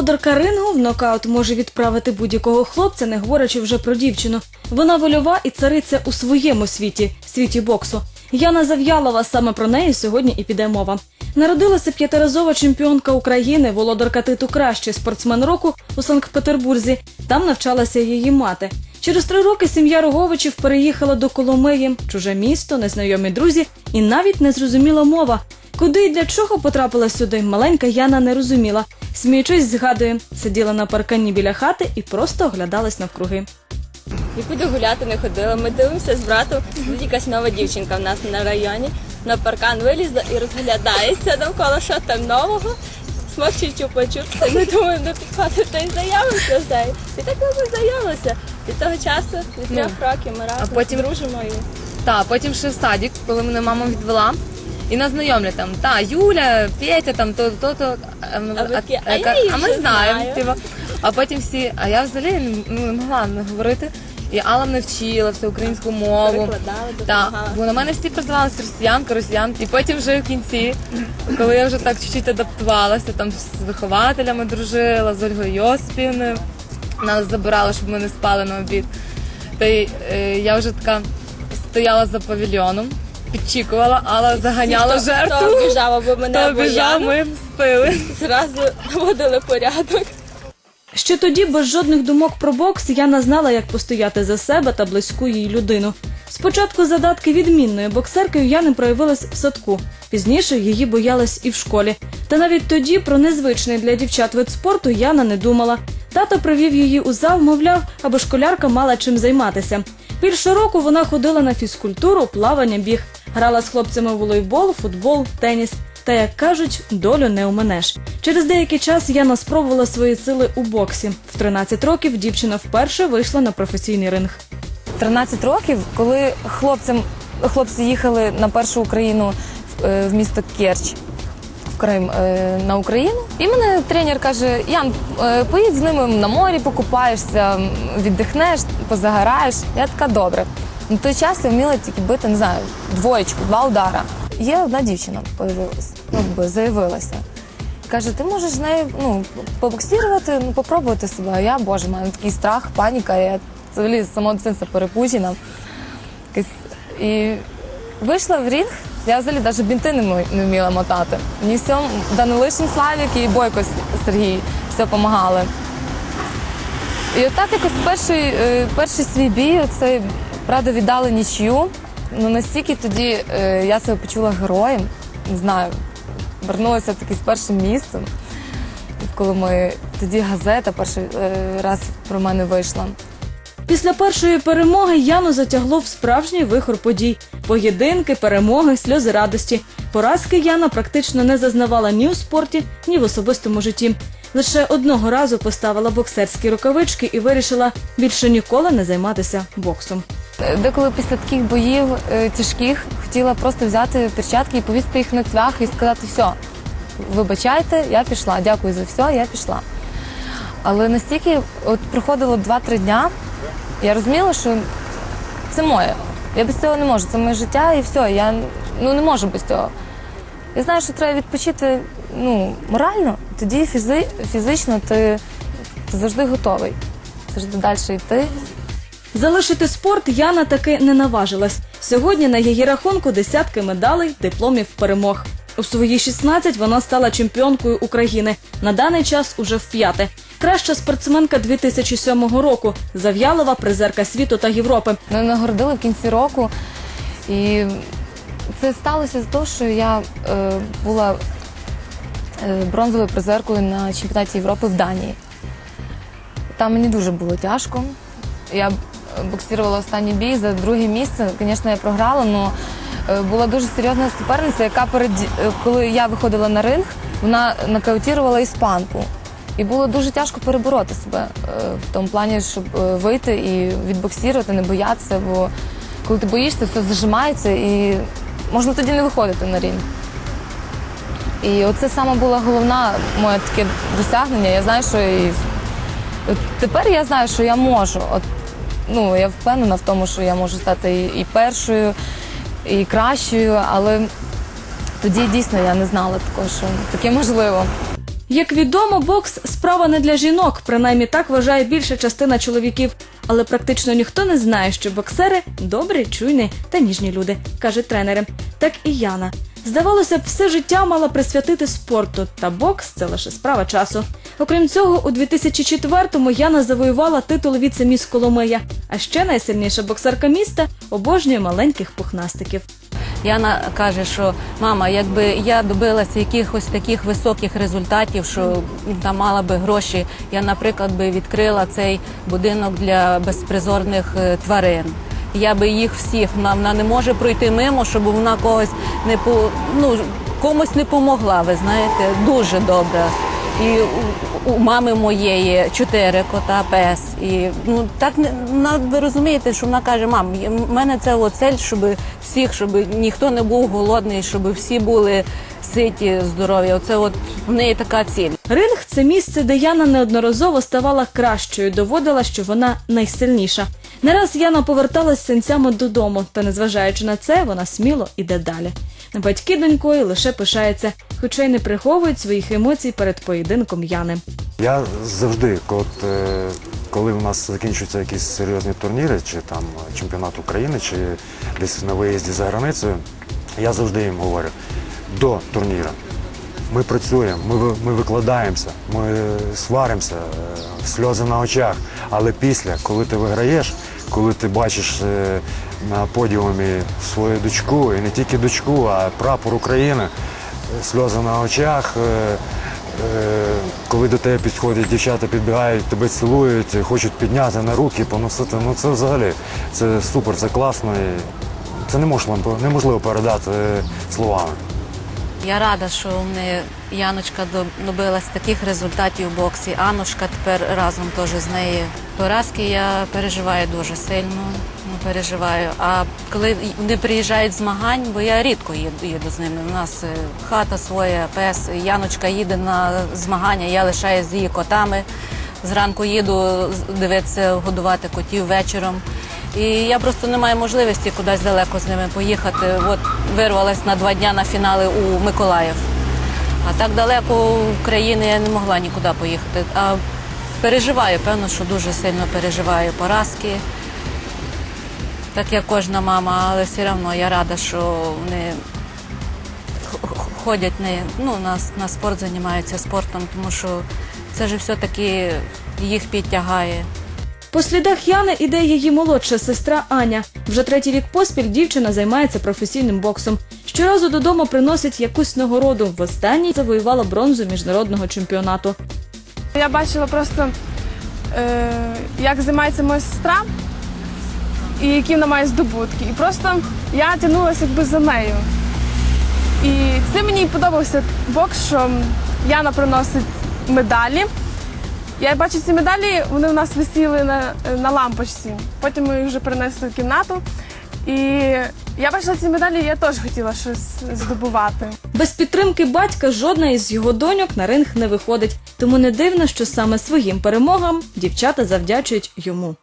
володарка рингу в нокаут може відправити будь-якого хлопця, не говорячи вже про дівчину. Вона вольова і цариця у своєму світі, світі боксу. Яна Зав'ялова, саме про неї сьогодні і піде мова. Народилася п'ятиразова чемпіонка України, володарка титу кращий спортсмен року у Санкт-Петербурзі. Там навчалася її мати. Через три роки сім'я Роговичів переїхала до Коломиї, чуже місто, незнайомі друзі і навіть незрозуміла мова. Куди і для чого потрапила сюди, маленька Яна не розуміла. Сміючись, згадує, сиділа на паркані біля хати і просто оглядалась навкруги. Нікуди гуляти не ходила. Ми дивимося з братом. Тут якась нова дівчинка в нас на районі. На паркан вилізла і розглядається навколо, що там нового. Смокчить чупа-чупси. Ми думаємо, не підходить, та й знайомимося з нею. І так ми познайомилися. Від того часу, від Ну, трьох років ми разом потім- дружимо. І... Та, потім ще в садик, коли мене мама відвела. І нас знайомлять там, та, Юля, Петя, там, то, то, то. А, ми- А ви такі, а я ка- їх а ми вже знаємо. знаю. Типу. А потім всі, а я взагалі не, ну, не могла не говорити. І Алла мене вчила всю українську мову. Перекладала, Так, бо на мене всі призивалися росіянка, росіянка. І потім вже в кінці, коли я вже так чуть-чуть адаптувалася, там з вихователями дружила, з Ольгою Йосипівною. Нас забирали, щоб ми не спали на обід. Та й е, я вже така стояла за павільйоном, підчікувала, але заганяла Хто- жертву. Хто обіжав або мене, Хто ми спили. зразу наводили порядок. Ще тоді, без жодних думок про бокс, Яна знала, як постояти за себе та близьку їй людину. Спочатку задатки відмінної боксерки у Яни проявились в садку. Пізніше її боялись і в школі. Та навіть тоді про незвичний для дівчат вид спорту Яна не думала. Тато привів її у зал, мовляв, аби школярка мала чим займатися. Більше року вона ходила на фізкультуру, плавання, біг, грала з хлопцями в волейбол, футбол, теніс. Та як кажуть, долю не уминеш. Через деякий час Яна спробувала свої сили у боксі. В 13 років дівчина вперше вийшла на професійний ринг. 13 років, коли хлопцям хлопці їхали на першу Україну в, е, місто Керч. в Крим е, на Україну, і мене тренер каже: Ян, е, поїдь з ними на морі, покупаєшся, віддихнеш, позагораєш. Я така добре. На той час я вміла тільки бити, не знаю, двоєчку, два удара. Є одна дівчина появилась, ну якби заявилася. Каже, ти можеш з нею ну, побоксірувати, ну попробувати себе. А я, боже, мене такий страх, паніка. Я взагалі з самого дитинства перепучена. І вийшла в рінг, я взагалі навіть бінти не вмі- не вміла мотати. Мені в цьому Данилишин Славік і Бойко Сергій все допомагали. І отак якось перший, е, перший свій бій, оцей, правда, віддали нічю. Ну настільки тоді е, я себе почула героєм, не знаю, вернулася таки з першим місцем. Коли ми тоді газета перший е, раз про мене вийшла. Після першої перемоги Яну затягло в справжній вихор подій: поєдинки, перемоги, сльози радості. Поразки Яна практично не зазнавала ні у спорті, ні в особистому житті. Лише одного разу поставила боксерські рукавички і вирішила більше ніколи не займатися боксом. Деколи після таких боїв е, тяжких хотіла просто взяти перчатки і повісти їх на цвях і сказати, все, вибачайте, я пішла, дякую за все, я пішла. Але настільки от проходило 2-3 дня, я розуміла, що це моє. Я без цього не можу. Це моє життя і все. Я ну, не можу без цього. Я знаю, що треба відпочити ну, морально, тоді фізи, фізично ти, ти завжди готовий. Завжди далі йти. Залишити спорт Яна таки не наважилась. Сьогодні на її рахунку десятки медалей, дипломів перемог. У свої 16 вона стала чемпіонкою України. На даний час уже в п'яте. Краща спортсменка 2007 року. Зав'ялова, призерка світу та Європи. Мене нагородили в кінці року. І це сталося з того, що я е, була е, бронзовою призеркою на чемпіонаті Європи в Данії. Там мені дуже було тяжко. Я боксувала останній бій за друге місце. Звісно, я програла, але була дуже серйозна суперниця, яка перед е, коли я виходила на ринг, вона нокаутувала іспанку. І було дуже тяжко перебороти себе е, в тому плані, щоб е, вийти і відбоксірувати, не боятися, бо коли ти боїшся, все зажимається і можна тоді не виходити на ринг. І оце саме була головна моє таке досягнення. Я знаю, що і тепер я знаю, що я можу. От, ну, я впевнена в тому, що я можу стати і, першою, і кращою, але тоді дійсно я не знала такого, що таке можливо. Як відомо, бокс справа не для жінок, принаймні так вважає більша частина чоловіків. Але практично ніхто не знає, що боксери добрі, чуйні та ніжні люди, кажуть тренери. Так і Яна. Здавалося б, все життя мала присвятити спорту, та бокс це лише справа часу. Окрім цього, у 2004-му Яна завоювала титул віце-міс Коломия. А ще найсильніша боксерка міста обожнює маленьких пухнастиків. Яна каже, що мама, якби я добилася якихось таких високих результатів, що там мала би гроші, я, наприклад, би відкрила цей будинок для безпризорних е, тварин. Я би їх всіх, вона, вона не може пройти мимо, щоб вона когось не по ну комусь не помогла. Ви знаєте, дуже добре. І у, мами моєї чотири кота, пес. І ну так не ви розумієте, що вона каже: мам, в мене це от цель, щоб всіх, щоб ніхто не був голодний, щоб всі були ситі, здорові. Оце от в неї така ціль. Ринг це місце, де Яна неодноразово ставала кращою, доводила, що вона найсильніша. Не раз Яна поверталась синцями додому, та незважаючи на це, вона сміло іде далі. Батьки донькою лише пишаються, хоча й не приховують своїх емоцій перед поєдинком Яни. Я завжди, от, е, коли у нас закінчуються якісь серйозні турніри, чи там чемпіонат України, чи десь на виїзді за границею, я завжди їм говорю до турніра. Ми працюємо, ми, ми викладаємося, ми сваримося, е, сльози на очах. Але після, коли ти виграєш, коли ти бачиш е, на подіумі свою дочку, і не тільки дочку, а прапор України, сльози на очах. е, Е, коли до тебе підходять дівчата, підбігають, тебе цілують, хочуть підняти на руки, поносити. Ну це взагалі це супер, це класно. І це неможливо, неможливо передати е, словами. Я рада, що в мене Яночка добилась таких результатів у боксі. Анушка тепер разом теж з нею. Поразки я переживаю дуже сильно. Переживаю. А коли вони приїжджають змагань, бо я рідко їду, з ними. У нас е, хата своя, пес. Яночка їде на змагання, я лишаюсь з її котами. Зранку їду дивитися, годувати котів вечором. І я просто не маю можливості кудись далеко з ними поїхати. От вирвалась на два дня на фінали у Миколаїв. А так далеко в країни я не могла нікуди поїхати. А переживаю, певно, що дуже сильно переживаю поразки. Так як кожна мама, але все одно я рада, що вони ходять не, ну, на, на спорт, займаються спортом, тому що це ж все-таки їх підтягає. По слідах Яни іде її молодша сестра Аня. Вже третій рік поспіль дівчина займається професійним боксом. Щоразу додому приносить якусь нагороду. Востаннє завоювала бронзу міжнародного чемпіонату. Я бачила просто, е, як займається моя сестра і які вона має здобутки. І просто я тягнулася якби за нею. І це мені подобався бокс, що Яна приносить медалі. Я бачу ці медалі, вони у нас висіли на, на лампочці. Потім ми їх вже принесли в кімнату. І я бачила ці медалі, я теж хотіла щось здобувати. Без підтримки батька жодна із його доньок на ринг не виходить. Тому не дивно, що саме своїм перемогам дівчата завдячують йому.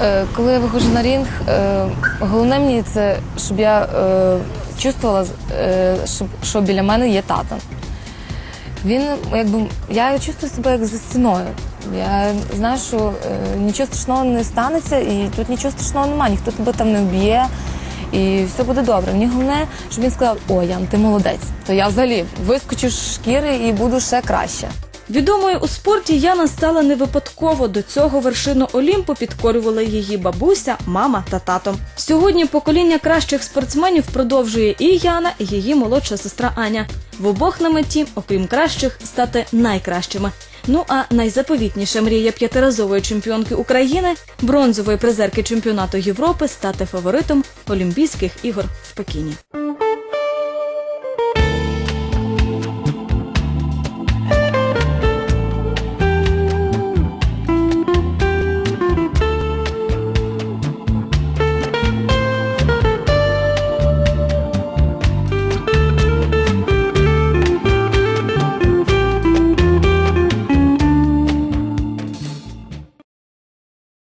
Е, Коли я виходжу на рінг, е, головне мені це, щоб я е, чувствувала, що біля мене є тато. Він якби я чувствую себе як за стіною. Я знаю, що нічого страшного не станеться, і тут нічого страшного немає, ніхто тебе там не вб'є, і все буде добре. Мені головне, щоб він сказав: О, Ян, ти молодець. То я взагалі вискочу з шкіри і буду ще краще. Відомою у спорті Яна стала не випадково. До цього вершину Олімпу підкорювали її бабуся, мама та тато. Сьогодні покоління кращих спортсменів продовжує і Яна, і її молодша сестра Аня. В обох на меті, окрім кращих, стати найкращими. Ну а найзаповітніша мрія п'ятиразової чемпіонки України, бронзової призерки чемпіонату Європи, стати фаворитом Олімпійських ігор в Пекіні.